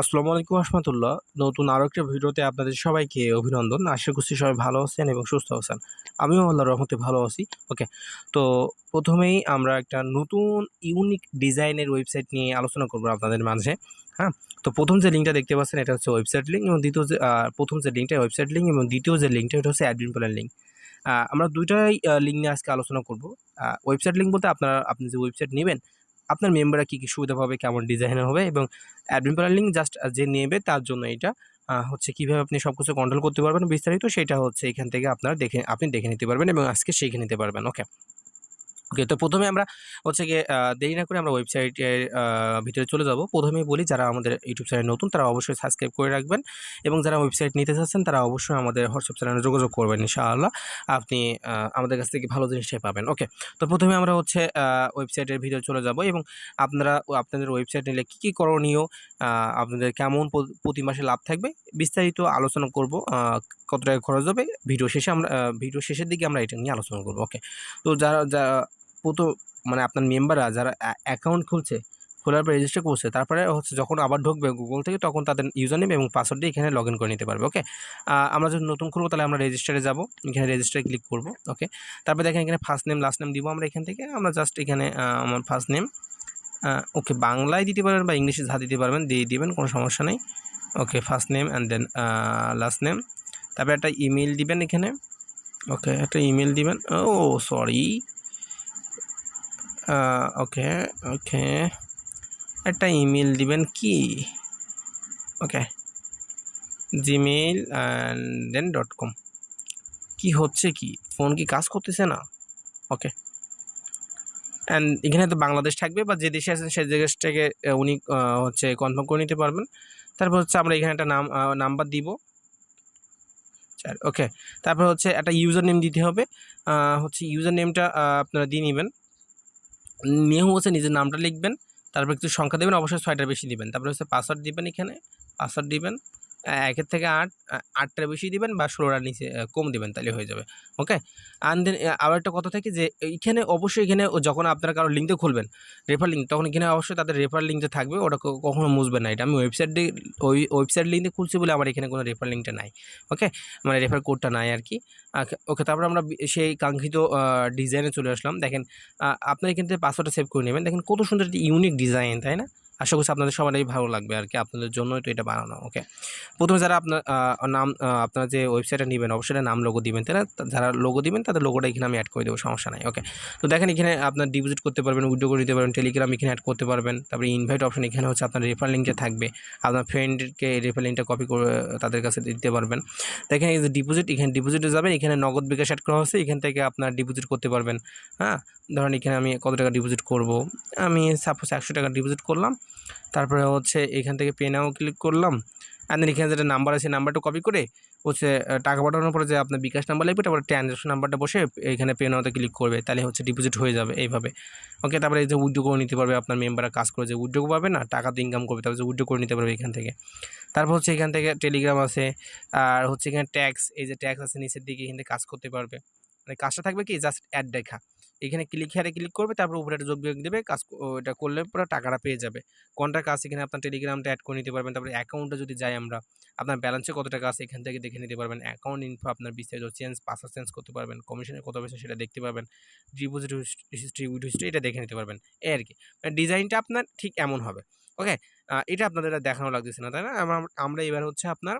আসসালামু আলাইকুম রহমতুল্লাহ। নতুন আরও একটা ভিডিওতে আপনাদের সবাইকে অভিনন্দন। আশা করছি সবাই ভালো আছেন এবং সুস্থ আছেন। আমিও আল্লাহ রহমতে ভালো আছি। ওকে, তো প্রথমেই আমরা একটা নতুন ইউনিক ডিজাইনের ওয়েবসাইট নিয়ে আলোচনা করব আপনাদের মাঝে। হ্যাঁ তো প্রথম যে লিঙ্কটা দেখতে পাচ্ছেন, এটা হচ্ছে ওয়েবসাইট লিঙ্ক এবং দ্বিতীয় যে প্রথম যে লিঙ্কটা ওয়েবসাইট লিঙ্ক এবং দ্বিতীয় যে লিঙ্কটা এটা হচ্ছে অ্যাডমিন প্ল্যান লিঙ্ক আমরা দুইটাই লিঙ্ক নিয়ে আজকে আলোচনা করব। ওয়েবসাইট লিঙ্ক বলতে আপনারা, আপনি যে ওয়েবসাইট নেবেন আপনার মেম্বাররা কী কী সুবিধা পাবে, কেমন ডিজাইন হবে এবং অ্যাডমিন প্ল্যান লিঙ্ক জাস্ট যে নেবে তার জন্য এটা হচ্ছে কীভাবে আপনি সব কিছু কন্ট্রোল করতে পারবেন বিস্তারিত সেটা হচ্ছে এখান থেকে আপনারা দেখে, আপনি দেখে নিতে পারবেন এবং আজকে শিখে নিতে পারবেন ওকে ওকে তো প্রথমে আমরা হচ্ছে গিয়ে দেরি না করে আমরা ওয়েবসাইটের ভিতরে চলে যাব। প্রথমেই বলি, যারা আমাদের ইউটিউব চ্যানেল নতুন, তারা অবশ্যই সাবস্ক্রাইব করে রাখবেন এবং যারা ওয়েবসাইট নিতে চাচ্ছেন, তারা অবশ্যই আমাদের হোয়াটসঅ্যাপ চ্যানেলে যোগাযোগ করবেন, ইনশাআল্লাহ। আপনি আমাদের কাছ থেকে ভালো জিনিসটাই পাবেন। ওকে তো প্রথমে আমরা হচ্ছে ওয়েবসাইটের ভিতরে চলে যাব এবং আপনারা, আপনাদের ওয়েবসাইট নিলে কী কী করণীয় আপনাদের কেমন প্রতি মাসে লাভ থাকবে, বিস্তারিত আলোচনা করব কত টাকা খরচ হবে, ভিডিও শেষে আমরা ভিডিও শেষের দিকে আমরা এটা নিয়ে আলোচনা করব। ওকে তো যারা প্রথম মানে আপনার মেম্বাররা যারা অ্যাকাউন্ট খুলছে, খোলার পর রেজিস্টার করছে, তারপরে হচ্ছে যখন আবার ঢুকবে গুগল থেকে, তখন তাদের ইউজার নেম এবং পাসওয়ার্ড দিয়ে এখানে লগ ইন করে নিতে পারবে ওকে আমরা যদি নতুন খুলবো, তাহলে আমরা রেজিস্টারে যাব, এখানে রেজিস্টারে ক্লিক করব ওকে তারপরে দেখেন এখানে ফার্স্ট নেম লাস্ট নেম দিব আমরা এখান থেকে, আমরা জাস্ট এখানে আমার ফার্স্ট নেম ওকে বাংলায় দিতে পারবেন বা ইংলিশে যা দিতে পারবেন, দিয়ে দিবেন, কোনো সমস্যা নেই okay first name and then last name তারপরে একটা ইমেল দিবেন এখানে ওকে একটা ইমেল দিবেন, ও সরি ওকে ওকে একটা ইমেল দিবেন কি? Okay Gmail and then dot com কী হচ্ছে কি? ফোন কি কাজ করতেছে না? ওকে অ্যান্ড এখানে তো বাংলাদেশ থাকবে বা যে দেশে আছেন সেই দেশটাকে উনি হচ্ছে কনফার্ম করে নিতে পারবেন। তারপর হচ্ছে আমরা এখানে একটা নাম নাম্বার দিব। চার ওকে তারপর হচ্ছে একটা ইউজার নেম দিতে হবে। হচ্ছে ইউজার নেমটা আপনারা দিয়ে নেবেন। নিয়ে হচ্ছে নিজের নামটা লিখবেন, তারপর একটু সংখ্যা দেবেন, অবশ্যই ছয়টার বেশি দিবেন। তারপরে হচ্ছে পাসওয়ার্ড দিবেন এখানে পাসওয়ার্ড দিবেন। একের থেকে আট আহ, আটটার বেশি দিবেন বা ষোলোটার নিচে কম দিবেন তাহলে হয়ে যাবে ওকে? অ্যান্ড দেন আবার একটা কথা থাকে যে এইখানে অবশ্যই এখানে যখন আপনারা কারও লিঙ্কে খুলবেন রেফার লিঙ্ক তখন এখানে অবশ্যই তাদের রেফার লিঙ্কটা থাকবে ওটা কখনো মুছবে না। এটা আমি ওয়েবসাইট ওই ওয়েবসাইট লিঙ্কে খুলছি বলে আমার এখানে কোনো রেফার লিঙ্কটা নাই ওকে? মানে রেফার কোডটা নাই আর কি ওকে তারপর আমরা সেই কাঙ্ক্ষিত ডিজাইনে চলে আসলাম। দেখেন আপনারা এখান থেকে পাসওয়ার্ডটা সেভ করে নেবেন। দেখেন কত সুন্দর একটি ইউনিক ডিজাইন তাই না? আশা করছি আপনাদের সবারই ভালো লাগবে আর কি, আপনাদের জন্যই তো এটা বানানো ওকে প্রথমে যারা আপনার নাম আপনারা যে ওয়েবসাইটটা নেবেন, অবশ্যই নাম লোগো দিবেন, তাই না? যারা লোগো দিবেন, তাদের লোগোটা এখানে আমি অ্যাড করে দেবো, সমস্যা নাই ওকে তো দেখেন এখানে আপনার ডিপোজিট করতে পারবেন উইড্রো করে দিতে পারবেন টেলিগ্রাম এখানে অ্যাড করতে পারবেন, তারপরে ইনভাইট অপশন এখানে হচ্ছে আপনার রেফার লিঙ্কটা থাকবে, আপনার ফ্রেন্ডকে রেফার লিঙ্কটা কপি করে তাদের কাছে দিতে পারবেন। দেখেন এই যে ডিপোজিট এখানে ডিপোজিটে যাবেন, এখানে নগদ বিকাশ অ্যাড করা হচ্ছে, এখান থেকে আপনার ডিপোজিট করতে পারবেন হ্যাঁ? ধরেন এখানে আমি কত টাকা ডিপোজিট করব? আমি সাপোজ একশো টাকা ডিপোজিট করলাম তারপরে হচ্ছে এখান থেকে পে নাও ক্লিক করলাম। দেন এখানে যেটা নাম্বার আছে নাম্বারটা কপি করে হচ্ছে টাকা পাঠানোর পরে যে আপনার বিকাশ নাম্বার লাগবে, তারপরে ট্রানজ্যাকশন নাম্বারটা বসে এখানে পে নাওতে ক্লিক করবে। তাহলে হচ্ছে ডিপোজিট হয়ে যাবে এইভাবে। ওকে তারপরে এই যে উইড্রো করে নিতে পারবে আপনার মেম্বাররা কাজ করে যে উদ্যোগ পাবে না, টাকা তো ইনকাম করবে, তারপরে উদ্যোগ করে নিতে পারবে এখান থেকে। তারপর হচ্ছে এখান থেকে টেলিগ্রাম আছে, আর হচ্ছে এখানে ট্যাক্স এই যে ট্যাক্স আছে নিচের দিকে এখান থেকে কাজ করতে পারবে। মানে কাজটা থাকবে কি? জাস্ট অ্যাড দেখা। এখানে ক্লিক হেয়ারে ক্লিক করবে, তারপর উপরে একটা যোগ বিয়োগ দেবে, কাজ এটা করলে পুরো টাকাটা পেয়ে যাবে। কোনটা কাজ এখানে আপনার টেলিগ্রামটা অ্যাড করে নিতে পারবেন, তারপরে অ্যাকাউন্টে যদি যাই আমরা, আপনার ব্যালেন্সে কত টাকা আছে এখান থেকে দেখে নিতে পারবেন। অ্যাকাউন্ট ইনফো আপনার বিস্তারিত চেঞ্জ পাসওয়ার্ড চেঞ্জ করতে পারবেন কমিশনের কত পেয়েছে সেটা দেখতে পারবেন ডিপোজিট হিস্ট্রি উইড হিস্ট্রি এটা দেখে নিতে পারবেন। এই আর কি। মানে ডিজাইনটা আপনার ঠিক এমন হবে। ওকে এটা আপনাদের দেখানো লাগতেছে না, তাই না? আমরা এবার হচ্ছে আপনার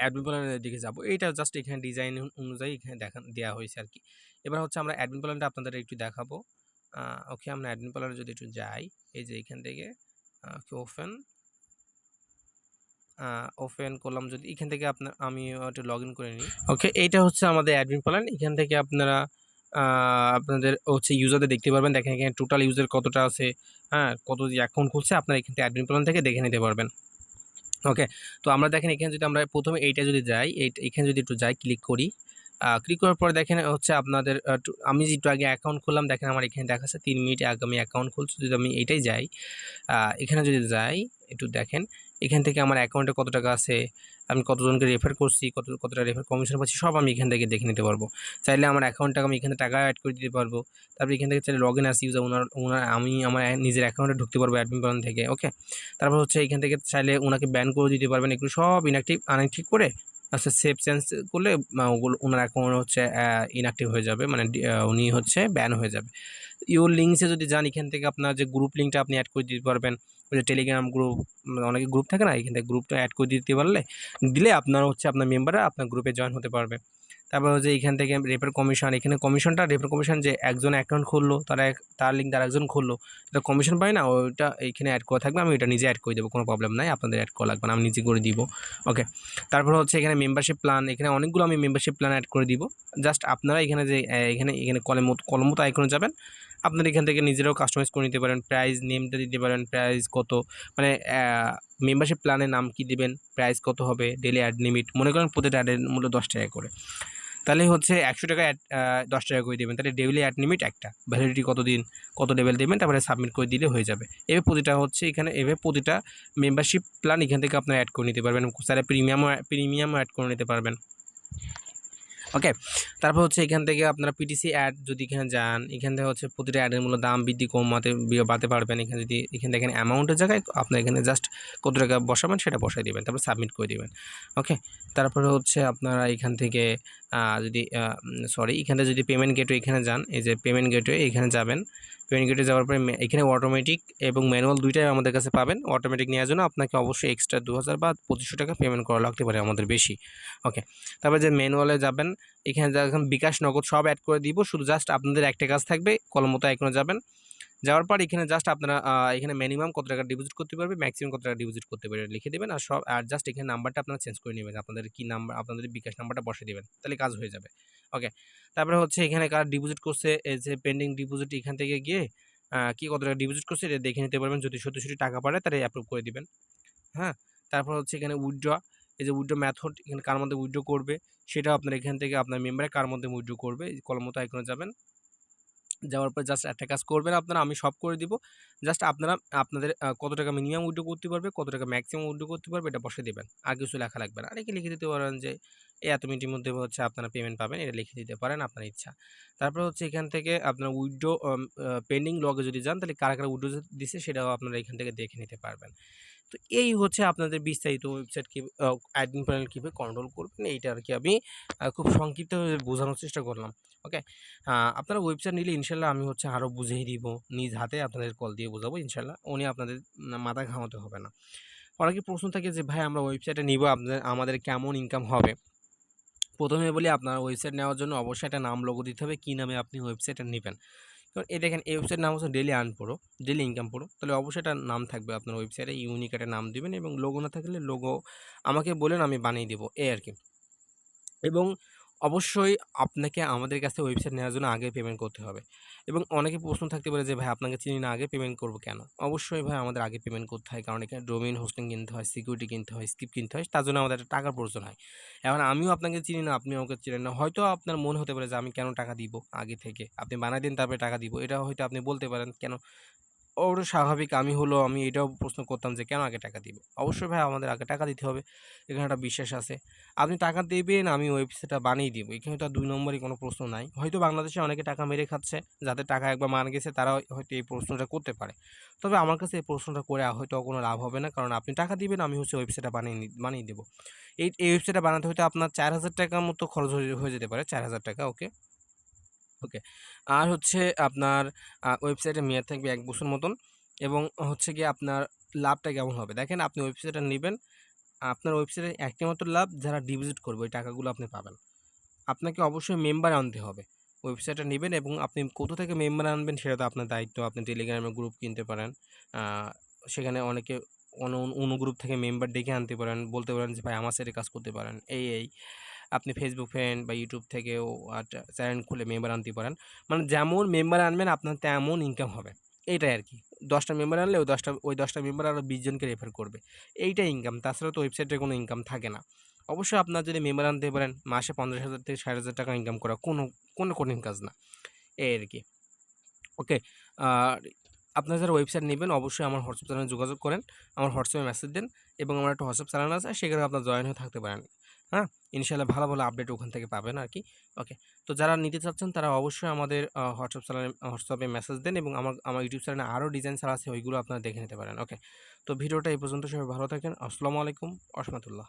অ্যাডমিন প্ল্যানের দিকে যাব। এইটা জাস্ট এখানে ডিজাইন অনুযায়ী এখানে দেখা দেওয়া হয়েছে আর কি এবার হচ্ছে আমরা অ্যাডমিন প্ল্যানটা আপনাদের একটু দেখাবো। ওকে আমরা অ্যাডমিন প্ল্যানে যদি একটু যাই, এই যে এখান থেকে ওকে ওপেন ওপেন করলাম যদি, এখান থেকে আপনার, আমি একটু লগ ইন করে নিই। ওকে এইটা হচ্ছে আমাদের অ্যাডমিন প্ল্যান এখান থেকে আপনারা আপনাদের হচ্ছে ইউজারদের দেখতে পারবেন। দেখেন এখানে টোটাল ইউজার কতটা আছে হ্যাঁ কত যে অ্যাকাউন্ট খুলছে, আপনারা এখান থেকে অ্যাডমিন প্ল্যান থেকে দেখে নিতে পারবেন। ওকে তো আমরা দেখেন এখানে যদি আমরা প্রথমে এইটা যদি যাই এখানে যদি একটু যাই ক্লিক করি ক্লিক করার পরে দেখেন হচ্ছে আপনাদের আমি যেটু আগে অ্যাকাউন্ট খুললাম, দেখেন আমার এখানে দেখাচ্ছে তিন মিনিট আগে আমি অ্যাকাউন্ট খুলছি, যদি আমি এটাই যাই এখানে যদি যাই, একটু দেখেন এখান থেকে আমার অ্যাকাউন্টে কত টাকা আছে, আমি কতজনকে রেফার করছি, কত কতটা রেফার কমিশন পাচ্ছি, সব আমি এখান থেকে দেখে নিতে পারব। চাইলে আমার অ্যাকাউন্টটাকে আমি এখানে টাকা অ্যাড করে দিতে পারব। তারপর এখান থেকে চাইলে লগ ইন আসি ইউজার ওনার ওনার, আমি আমার নিজের অ্যাকাউন্টে ঢুকতে পারব অ্যাডমিন প্ল্যান থেকে ওকে তারপর হচ্ছে এখান থেকে চাইলে ওনাকে ব্যান করে দিতে পারবেন, এগুলো সব ইনঅ্যাক্টিভ আনঅ্যাক্টিভ করে আচ্ছা সেভ চেঞ্জ করলে ওগুলো, ওনার অ্যাকাউন্ট হচ্ছে ইনঅ্যাক্টিভ হয়ে যাবে মানে উনি হচ্ছে ব্যান হয়ে যাবে। ইউর লিঙ্কসে যদি যান, এখান থেকে আপনার যে গ্রুপ লিঙ্কটা আপনি অ্যাড করে দিতে পারবেন। ওই যে টেলিগ্রাম গ্রুপ অনেকে গ্রুপ থাকে না, এখান থেকে গ্রুপটা অ্যাড করে দিতে পারলে, দিলে আপনার হচ্ছে আপনার মেম্বাররা আপনার গ্রুপে জয়েন হতে পারবে। তারপর হচ্ছে এখান থেকে রেফার কমিশন এখানে কমিশনটা রেফার কমিশন যে একজন অ্যাকাউন্ট খুললো, তারা তার লিঙ্ক তার একজন খুললো এটা কমিশন পায় না, ওইটা এখানে অ্যাড করা থাকবে, আমি ওইটা নিজে অ্যাড করে দেবো, কোনো প্রবলেম নাই, আপনাদের অ্যাড করা লাগবে না, আমি নিজে করে দিব ওকে তারপর হচ্ছে এখানে মেম্বারশিপ প্ল্যান এখানে অনেকগুলো আমি মেম্বারশিপ প্ল্যান অ্যাড করে দিব জাস্ট আপনারা এখানে যে এখানে এখানে কলম কলম মতো আইকনে যাবেন আপনারা এখান থেকে নিজেরাও কাস্টমাইজ করে নিতে পারেন। প্রাইস নেমটা দিতে পারেন প্রাইস কত মানে মেম্বারশিপ প্ল্যানের নাম কি দিবেন প্রাইস কত হবে ডেলি অ্যাড লিমিট মনে করেন প্রতিটা অ্যাডের মূল্য দশ টাকা করে। তাহলে হচ্ছে একশো টাকা অ্যাড দশ টাকা করে দেবেন। তাহলে ডেইলি অ্যাড লিমিট একটা। ভ্যালিডিটি কত দিন, কত লেভেল দেবেন, তারপরে সাবমিট করে দিলে হয়ে যাবে। এভাবে প্রতিটা হচ্ছে এখানে, এভাবে প্রতিটা মেম্বারশিপ প্ল্যান এখান থেকে আপনারা অ্যাড করে নিতে পারবেন। স্যার প্রিমিয়ামও প্রিমিয়ামও অ্যাড করে নিতে পারবেন। ওকে তারপর হচ্ছে এখান থেকে আপনারা পিটিসি অ্যাড যদি এখানে যান, এখান থেকে হচ্ছে প্রতিটা অ্যাডের মূল্য দাম বৃদ্ধি কমাতে বাড়তে পারবেন। এখানে যদি, এখান থেকে অ্যামাউন্টের জায়গায় আপনার এখানে জাস্ট কত টাকা বসাবেন সেটা বসাই দেবেন, তারপর সাবমিট করে দেবেন। ওকে তারপরে হচ্ছে আপনারা এখান থেকে যদি সরি এখানে যদি পেমেন্ট গেটওয়ে এখানে যান, এই যে পেমেন্ট গেটওয়ে এখানে যাবেন পেমেন্ট যাওয়ার পরে এখানে অটোমেটিক এবং ম্যানুয়াল দুইটাই আমাদের কাছে পাবেন। অটোমেটিক নেওয়ার জন্য আপনাকে অবশ্যই এক্সট্রা দু হাজার বা পঁচিশশো টাকা পেমেন্ট করা লাগতে পারে আমাদের বেশি। ওকে তারপরে যে ম্যানুয়ালে যাবেন, এখানে যখন বিকাশ নগদ সব অ্যাড করে দিব। শুধু জাস্ট আপনাদের একটা কাজ থাকবে কলমতো এখনও যাবেন। যাওয়ার পর এখানে জাস্ট আপনারা এখানে মিনিমাম কত টাকা ডিপোজিট করতে পারবে ম্যাক্সিমাম কত টাকা ডিপোজিট করতে পারবে, লিখে দেবেন আর সব, আর জাস্ট এখানে নাম্বারটা আপনারা চেঞ্জ করে নেবেন আপনাদের কি নাম্বার আপনাদের বিকাশ নাম্বারটা বসে দেবেন, তাহলে কাজ হয়ে যাবে ওকে তারপরে হচ্ছে এখানে কার ডিপোজিট করছে, এই যে পেন্ডিং ডিপোজিট এখান থেকে গিয়ে কি কত টাকা ডিপোজিট করছে এটা দেখে নিতে পারবেন, যদি সত্যি সত্যি টাকা পারে তাহলে অ্যাপ্রুভ করে দেবেন হ্যাঁ? তারপর হচ্ছে এখানে উইথড্র এই যে উইথড্র মেথড এখানে কার মধ্যে উইথড্র করবে, সেটাও আপনার এখান থেকে আপনার মেম্বারে কার মধ্যে উইথড্র করবে কলম মতো আইকনে যাবেন যাওয়ার পর জাস্ট একটা কাজ করবেন আপনারা, আমি সব করে দিব। জাস্ট আপনারা, আপনাদের কত টাকা মিনিমাম উইথড্র করতে পারবে, কত টাকা ম্যাক্সিমাম উইথড্র করতে পারবে, এটা বসে দেবেন। আর কিছু লেখা লাগবে না। একে লিখে দিতে পারেন যে, এই এত মিনিটের মধ্যে হচ্ছে আপনারা পেমেন্ট পাবেন। এটা লিখে দিতে পারেন, আপনার ইচ্ছা। তারপর হচ্ছে এখান থেকে আপনার উইথড্র পেন্ডিং লগে যদি যান, তাহলে কারা কারা উইথড্র দিছে, সেটাও আপনারা এখান থেকে দেখে নিতে পারবেন। তো এই হচ্ছে আপনাদের বিস্তারিত ওয়েবসাইট কী অ্যাডমিন প্যানেল কীভাবে কন্ট্রোল করবেন, এইটা আর কি আমি খুব সংক্ষিপ্তভাবে বোঝানোর চেষ্টা করলাম ওকে আপনারা ওয়েবসাইট নিলে ইনশাল্লাহ আমি হচ্ছে আরও বুঝিয়ে দিব, নিজ হাতে আপনাদের কল দিয়ে বোঝাবো, ইনশাল্লাহ উনি আপনাদের মাথা ঘামাতে হবে না। অনেকে প্রশ্ন থাকে যে, ভাই, আমরা ওয়েবসাইটে নিব, আপনাদের, আমাদের কেমন ইনকাম হবে? প্রথমে বলি, আপনার ওয়েবসাইট নেওয়ার জন্য অবশ্যই একটা নাম লোগো দিতে হবে, কী নামে আপনি ওয়েবসাইটটা নেবেন। কারণ এই দেখেন, এই ওয়েবসাইট নাম হচ্ছে daily earn pro daily income pro তাহলে অবশ্যই একটা নাম থাকবে আপনার ওয়েবসাইটে ইউনিক একটা নাম দেবেন এবং লোগো না থাকলে লোগো আমাকে বলেন, আমি বানিয়ে দেবো এ আর কি। এবং অবশ্যই আপনাকে আমাদের কাছে ওয়েবসাইট নেওয়ার জন্য আগে পেমেন্ট করতে হবে। এবং অনেকে প্রশ্ন থাকতে পারে যে, ভাই, আপনাকে চিনি না, আগে পেমেন্ট করব কেন? অবশ্যই ভাই, আমাদের আগে পেমেন্ট করতে হয়। কারণ এখানে ডোমেইন হোস্টিং কিনতে হয় সিকিউরিটি কিনতে হয় স্কিপ কিনতে হয়। তার জন্য আমাদের একটা টাকার প্রয়োজন হয়। এখন আমিও আপনাকে চিনি না আপনি আমাকে চিনেন না। হয়তো আপনার মনে হতে পারে যে, আমি কেন টাকা দিব আগে থেকে? আপনি বানাই দিন, তারপরে টাকা দিব। এটা হয়তো আপনি বলতে পারেন, কেন ওর স্বাভাবিক আমি হলো আমি এটাও প্রশ্ন করতাম যে, কেন আগে টাকা দিব? অবশ্যই ভাই আমাদের আগে টাকা দিতে হবে। এখানে একটা বিশ্বাস আছে। আপনি টাকা দেবেন, আমি ওয়েবসাইটটা বানিয়ে দিব। এখানে তো দুই নম্বরই কোনো প্রশ্ন নাই। হয়তো বাংলাদেশে অনেকে টাকা মেরে খাচ্ছে, যাদের টাকা একবার মার গেছে তারা হয়তো এই প্রশ্নটা করতে পারে। তবে আমার কাছে এই প্রশ্নটা করে হয়তো কোনো লাভ হবে না। কারণ আপনি টাকা দিবেন, আমি হচ্ছে ওয়েবসাইটটা বানিয়ে বানিয়ে দেবো। এই এই ওয়েবসাইটটা বানাতে হয়তো আপনার চার হাজার টাকার মতো খরচ হয়ে যেতে পারে, চার হাজার টাকা ওকে ওকে। আর হচ্ছে আপনার ওয়েবসাইটের মেয়াদ থাকবে এক বছর মতন এবং হচ্ছে গিয়ে আপনার লাভটা কেমন হবে? দেখেন আপনি ওয়েবসাইটটা নেবেন, আপনার ওয়েবসাইটে একটি লাভ যারা ডিপোজিট করবে, ওই টাকাগুলো আপনি পাবেন। আপনাকে অবশ্যই মেম্বার আনতে হবে। ওয়েবসাইটটা নেবেন এবং আপনি কোথা থেকে মেম্বার আনবেন সেটা তো আপনার দায়িত্ব। আপনি টেলিগ্রামে গ্রুপ কিনতে পারেন সেখানে অনেকে অন্য অন্য গ্রুপ থেকে মেম্বার ডেকে আনতে পারেন, বলতে পারেন যে, ভাই, আমার সাথে কাজ করতে পারেন। এই এই। আপনি ফেসবুক ফ্রেন্ড বা ইউটিউব থেকেও চ্যানেল খুলে মেম্বার আনতে পারেন। মানে যেমন মেম্বার আনবেন, আপনার তেমন ইনকাম হবে। এইটাই আর কি দশটা মেম্বার আনলে, ওই দশটা ওই দশটা মেম্বার আরও বিশ জনকে রেফার করবে। এইটাই ইনকাম তাছাড়া তো ওয়েবসাইটে কোনো ইনকাম থাকে না। অবশ্যই আপনার যদি মেম্বার আনতে পারেন, মাসে পঞ্চাশ হাজার থেকে ষাট হাজার টাকা ইনকাম করা কোনো কোনো কঠিন কাজ না। এই আর কি ওকে আর আপনারা যারা ওয়েবসাইট নেবেন, অবশ্যই আমার হোয়াটসঅ্যাপ চ্যানেলে যোগাযোগ করেন, আমার হোয়াটসঅ্যাপে মেসেজ দেন এবং আমার একটা হোয়াটসঅ্যাপ চ্যানেল আছে, সেখানে আপনার জয়েন হয়ে থাকতে পারেন। হ্যাঁ? ইনশাল্লাহ ভালো ভালো আপডেট ওখান থেকে পাবেন আর কি। ওকে তো যারা নিতে চাচ্ছেন, তারা অবশ্যই আমাদের হোয়াটসঅ্যাপ চ্যানেলে হোয়াটসঅ্যাপে মেসেজ দেন এবং আমার আমার ইউটিউব চ্যানেলে আরও ডিজাইন ছাড়া আছে, ওইগুলো আপনারা দেখে নিতে পারেন। ওকে তো ভিডিওটা এই পর্যন্ত, সবাই ভালো থাকেন। আসসালামু আলাইকুম রহমতুল্লাহ।